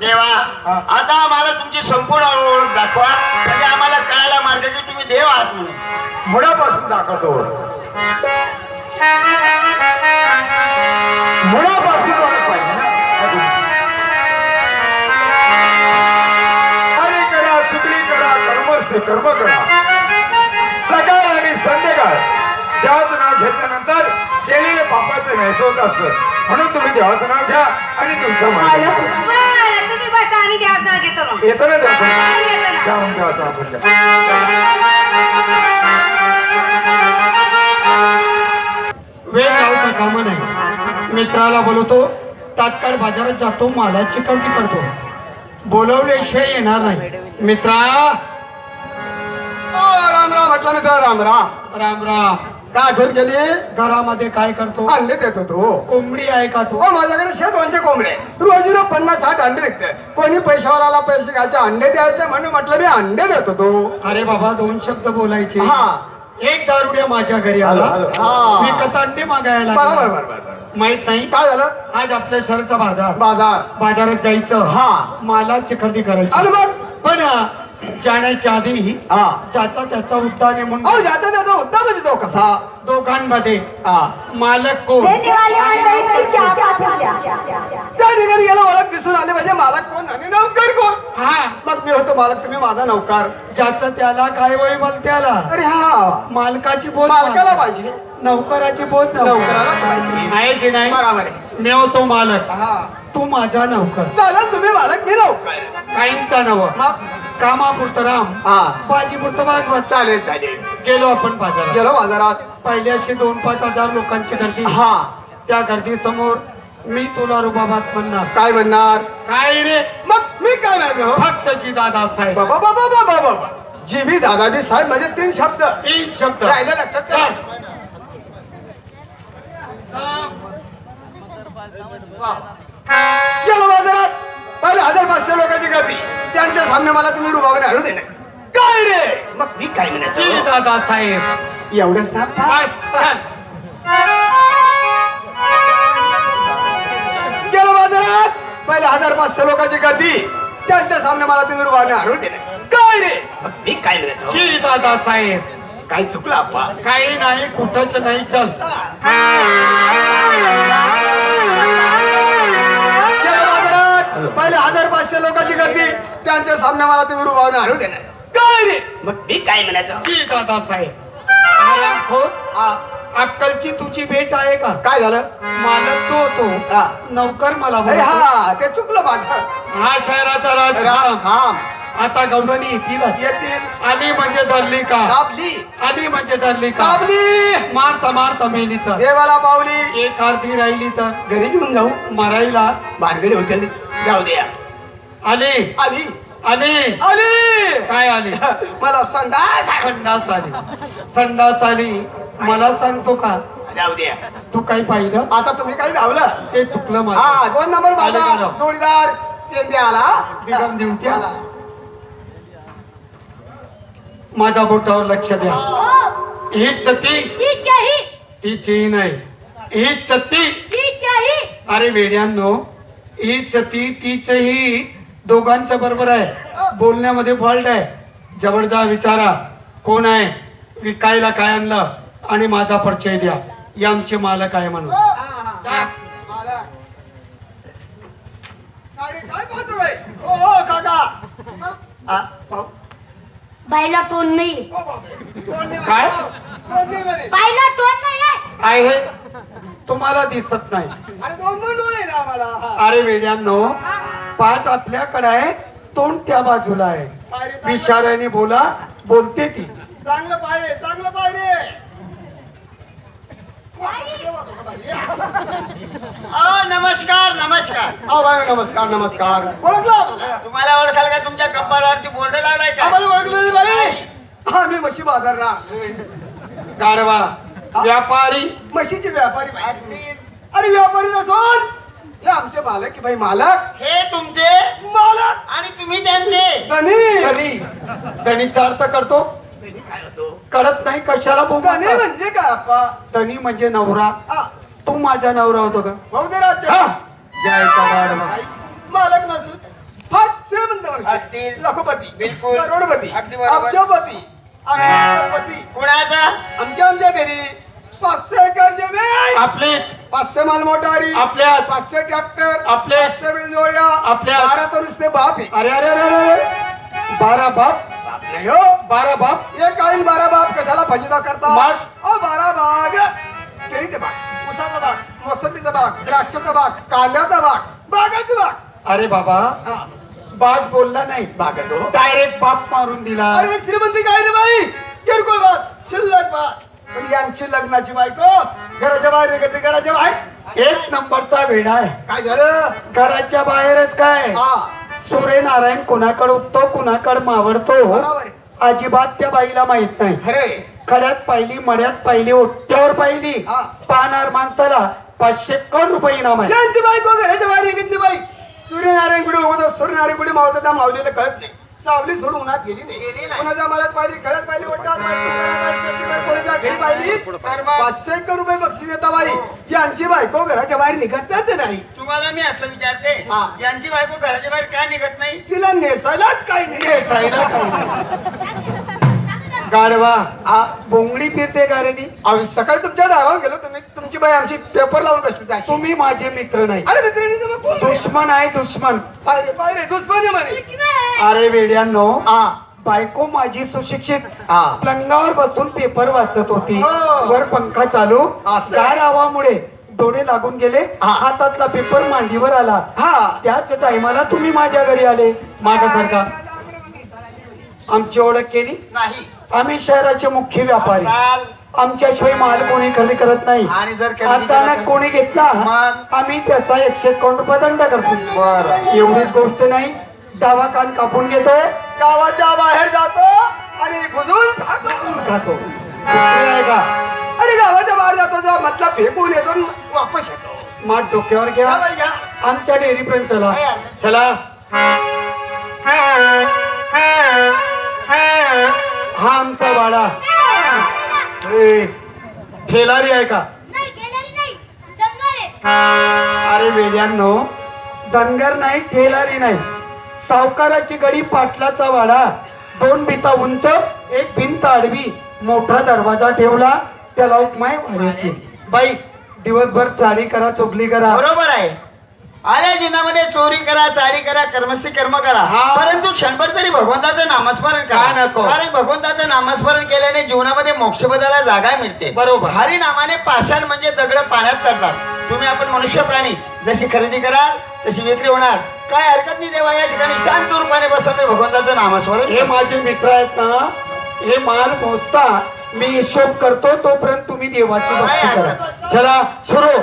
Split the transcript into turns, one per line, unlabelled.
देवा आता आम्हाला तुमची संपूर्ण ओळख दाखवा. म्हणजे आम्हाला कळायला मार्ग की तुम्ही देव आहात म्हणून.
मुळापासून दाखवतो. मुळापासून ओळख पाहिजे ना. कार्य करा चुकली करा कर्मस्य कर्म करा. सकाळ आणि संध्याकाळ. देवाचं नाव घेतल्यानंतर केलेले पापाचं नाश होत असतं. म्हणून तुम्ही देवाचं नाव घ्या आणि तुमचं.
बरं तुम्ही बसा आम्ही देवाचं नाव घेतो मग.
येतं ना देवाचं नाव?
येतं ना.
देवाचं नाव आपण घ्या.
वेळ लावता कामा नाही मित्राला बोलवतो तात्काळ बाजारात जातो मालाची खरेदी करतो. बोलवल्याशिवाय येणार नाही. मित्रा!
राम राम म्हटलं मी तर राम राम.
राम राम.
काय आठवण केली
घरामध्ये काय करतो?
अंडे देत होतो
कोंबडी आहे का तू?
हो माझ्याकडे शे दोनशे कोंबडे. रोज रोज पन्नास साठ अंडे विकते कोणी पैशावाला पैसे घ्यायचे अंडे द्यायचे म्हणून म्हटलं मी अंडे देत होतो
अरे बाबा दोन शब्द बोलायचे.
हा.
एक दारुड्या माझ्या घरी आला.
आलो, आलो.
हा.
विकत अंडे मागायला
बरोबर
लागला.
बरोबर बरोबर.
माहीत नाही?
काय झालं?
आज आपल्या शहराचा बाजार.
बाजार.
बाजारात जायचं.
हा.
मालाची खरेदी करायची.
मग?
पण जाण्याच्या आधी
हा.
ज्याचा त्याचा उद्दाने
अहो
म्हणून
ज्याचा त्याचा होता म्हणजे तो कसा?
दोघांमध्ये.
हा.
मालक कोण?
हे निवाले मंडळी चहा पाठवून द्या.
त्या ठिकाणी गेला ओळख दिसून आले म्हणजे मालक कोण आणि नौकर कोण?
हा.
मग मी होतो मालक तुम्ही माझा नौकार.
ज्याचं त्याला काय वय बोल त्याला
अरे हा
मालकाची बोध
मालकाला पाहिजे.
नौकराची बोध नौकर.
नौकरालाच पाहिजे.
आहे की नाही?
बरोबर आहे.
मी होतो मालक.
हा.
तू माझा नौकर.
चालेल तुम्ही मालक मी नौकर.
काहींचा नव.
मग?
कामापुरतं राम.
हा.
बाजीपुरतं भागवत.
चालेल चालेल.
गेलो आपण बाजारात.
गेलो बाजारात.
पहिल्याशी दोन पाच हजार लोकांची गर्दी.
हा.
त्या गर्दी समोर मी तुला रुबाबात म्हणणार.
काय म्हणणार?
काय रे?
मग मी काय म्हणतो
फक्त जी दादा साहेब.
बाबा बाबा बाबा बाबा जी बी दादाजी साहेब म्हणजे तीन शब्द.
तीन शब्द.
राहिलं लक्षात.
चल.
गेलो बाजारात. पहिले हजार पाचशे लोकांची गर्दी त्यांच्या सामने मला तुम्ही रुबाबाने हळू देणार काय रे? मग मी काय म्हणायचं?
दादा साहेब.
एवढंच ना? गेलो बाजारात. पहिले हजार पाचशे लोकांची गर्दी. त्यांच्या सामने मला तुम्ही रुबाबाने हळू देणार काय रे? मग मी काय म्हणायचं?
दादा साहेब.
काय चुकलं आपा
काही नाही कुठंच नाही चल.
पहिले हजार पाचशे लोकांची गर्दी. त्यांच्या सामने मला तुम्ही रुबावून हरवू देणार काय रे? मग मी काय म्हणायचं?
दादा साहेब अक्कलची तुझी भेट आहे का?
काय झालं?
मालक तो होतो. नौकर मला
अरे. हा ते चुकलं माझं.
हा शहराचा
राम
राजकारण
थांब.
आता गौडणी येतीलच
येतील.
आली म्हणजे धरली का?
दाबली.
आली म्हणजे धरली का?
दाबली.
मारता मारता मेली तर.
देवाला पावली
एक अर्धी राहिली तर.
घरी घेऊन जाऊ.
मरायला.
भानगडी होते. जाऊ द्या
आली.
आली.
आली.
आली.
काय आली?
मला संडास
संडास आली. संडास आली. मला सांगतो का?
जाऊ द्या
तू काही पाहिलं?
आता तुम्ही काय धावलं?
ते चुकलं माझं
हा दोन नंबर
आले
माझा. जोडीदार. पेंदे आला.
बिगम.
आला.
माझ्या बोटावर लक्ष द्या. हीच चत्ती
तिच्याही
तिची नाही. हीच चत्ती
तिच्याही
अरे वेड्यांनो ही चती तीचही दोघांचं बरोबर आहे. बोलण्यामध्ये फॉल्ट आहे. जबरदा विचारा. कोण आहे? विकायला काय आणलं? आणि माझा परिचय द्या. हे आमचे मालक आहे म्हणून.
पाहू.
बायला टोन नाही.
ओ, बापरे. कोण नाही
काय?
बायला टोन नाही आहे.
तुम्हाला दिसत नाही.
अरे दोन दोन डोळे ना आम्हाला. हा.
अरे वेड्यांनो पाठ आपल्याकडे आहे तोंड त्या बाजूला आहे. इशाऱ्याने बोला बोलते ती.
चांगलं रे चांगलं
अ, नमस्कार नमस्कार.
नमस्कार नमस्कार. ओळखलं?
तुम्हाला ओळखाल का? तुमच्या कंपाळावरती बोर्ड लागलाय का?
आम्हाला ओळखलं आम्ही म्हशी बाजारला.
गाढवा व्यापारी.
म्हशीचे व्यापारी असतील अरे व्यापारी नसून हे आमचे मालक की भाई मालक?
हे तुमचे?
मालक.
आणि तुम्ही त्यांचे?
धनी.
गणी गणितचा अर्थ करतो. कळत नाही कशाला
धनी
बोलतो
म्हणजे काय
धनी म्हणजे नवरा.
आ,
तू माझा नवरा होतो का?
भाऊ दे राज्य.
हा, जायचा गाढवा
मालक नसून मनुष्य
असतील.
लखोपती.
बिलकुल.
करोडपती.
अगदी बरोबर.
अब्जपती अब्जपती
कुणाचा?
आमच्या आमच्या घरी. पाचशे एकर जमीन.
आपलेच.
पाचशे मालमोटारी.
आपल्याच
पाचशे ट्रॅक्टर
आपल्याच.
पाचशे बैलजोड्या
आपल्याच.
बारा तर नुसते बाप आहे.
अरे अरे अरे अरे, अरे. बारा बाप.
नाही हो.
बारा बाप.
एक काही बारा बाप कशाला फजिता करता?
बाग.
ओ बारा बाग. केळीचे बाग उसाचा बाग मोसंबीचा बाग द्राक्षाचा बाग कांद्याचा बाग बागाचा बाग.
अरे बाबा
हा.
बाप बोलला नाही.
बागाचा हो.
डायरेक्ट बाप मारून दिला.
अरे श्रीमंती काय रे बाई किरकोळ बात शिल्लक बात पण यांची लग्नाची बायको. घराच्या बाहेर निघते घराच्या बाहेर.
एक नंबरचा वेडा आहे.
काय झालं?
घराच्या बाहेरच काय?
हा.
सूर्यनारायण कुणाकडे उठतो कुणाकडे मावरतो?
बरोबर आहे.
अजिबात त्या बाईला माहीत नाही.
अरे
खड्यात पाहिली मड्यात पाहिली ओट्यावर पाहिली.
हा.
पाहणार माणसाला पाचशे कोण रुपये इनाम आहे?
यांची बायको घराच्या बाहेर निघतली बाई? सूर्यनारायण कुठे उगवतो? सूर्यनारायण कुठे मावतो? त्या मावलीला कळत नाही. सावली सोडून उन्हात गेली नाही. कोणाच्या मळ्यात पाहिली खळ्यात पाहिली ओट्यावर पाहिली, कोणाच्या घरी पाहिली. पाचशे एकर रुपये बक्षीस देता बाई. यांची बायको घराच्या बाहेर निघतच नाही.
तुम्हाला मी असं विचारते
हा.
यांची बायको घराच्या बाहेर का निघत नाही?
तिला नेसायलाच काही नाही.
गाडवा
हा
बोंगडी फिरते का रे ती
सकाळी तुमच्या दारावर गेलो तुम्ही तुमची बाई आमची पेपर लावून बसली
तुम्ही माझे मित्र नाही
अरे मित्रांनी तुम्ही कोण?
दुश्मन आहे दुश्मन
दुश्मनी म्हणे
अरे वेड्यांनो
हा
बायको माझी सुशिक्षित
हा.
पलंगावर बसून पेपर वाचत होती
हो.
वर पंखा चालू
असं.
गार आवामुळे डोळे लागून गेले
हा.
हातातला पेपर मांडीवर आला
हा
त्याच टायमाला तुम्ही माझ्या घरी आले मागासारखा आमची ओळख केली
नाही
आम्ही शहराचे मुख्य व्यापारी. आमच्याशिवाय माल कोणी खरेदी करत नाही.
आणि जर
अचानक? कोणी घेतला? आम्ही त्याचा एकशे एकावन्न रुपये दंड करतो. एवढीच गोष्ट नाही. डावा कान कापून घेतो
गावाच्या बाहेर जातो आणि बुजून खातो.
का
अरे गावाच्या बाहेर जातो जो मधला फेकून येतो आणि वापस येतो.
माठ डोक्यावर घ्या. आमच्या डेअरीपर्यंत चला. चला. हा आमचा वाडा ए, ठेलारी आहे का?
नाही टेलरी नाही. दंगल आहे.
अरे वेड्यांनो धनगर नाही ठेलारी नाही. सावकाराची गडी पाटलाचा वाडा. दोन भिता उंच एक भिंत आडवी. मोठा दरवाजा ठेवला. त्याला उपमाय वाढायची बाई दिवसभर चाडी करा चुगली करा.
बरोबर आहे. आल्या जीवनामध्ये चोरी करा चारी करा कर्मसी कर्म करा.
हा.
परंतु क्षणभर तरी भगवंताचं नामस्मरण करा.
नको?
कारण भगवंताचं नामस्मरण केल्याने जीवनामध्ये मोक्षपदाला जागा मिळते.
बरोबर.
हरी नामाने पाषाण म्हणजे दगड पाण्यात करतात तुम्ही आपण मनुष्य प्राणी जशी खरेदी कराल तशी विक्री होणार. काय हरकत नाही देवा या ठिकाणी शांत रूपाने बसवते भगवंताचं नामस्मरण
हे माझे मित्र आहेत ना हे माल मोजता मी हिशोब करतो तोपर्यंत तुम्ही देवाची भक्ती करा. चला सुरू.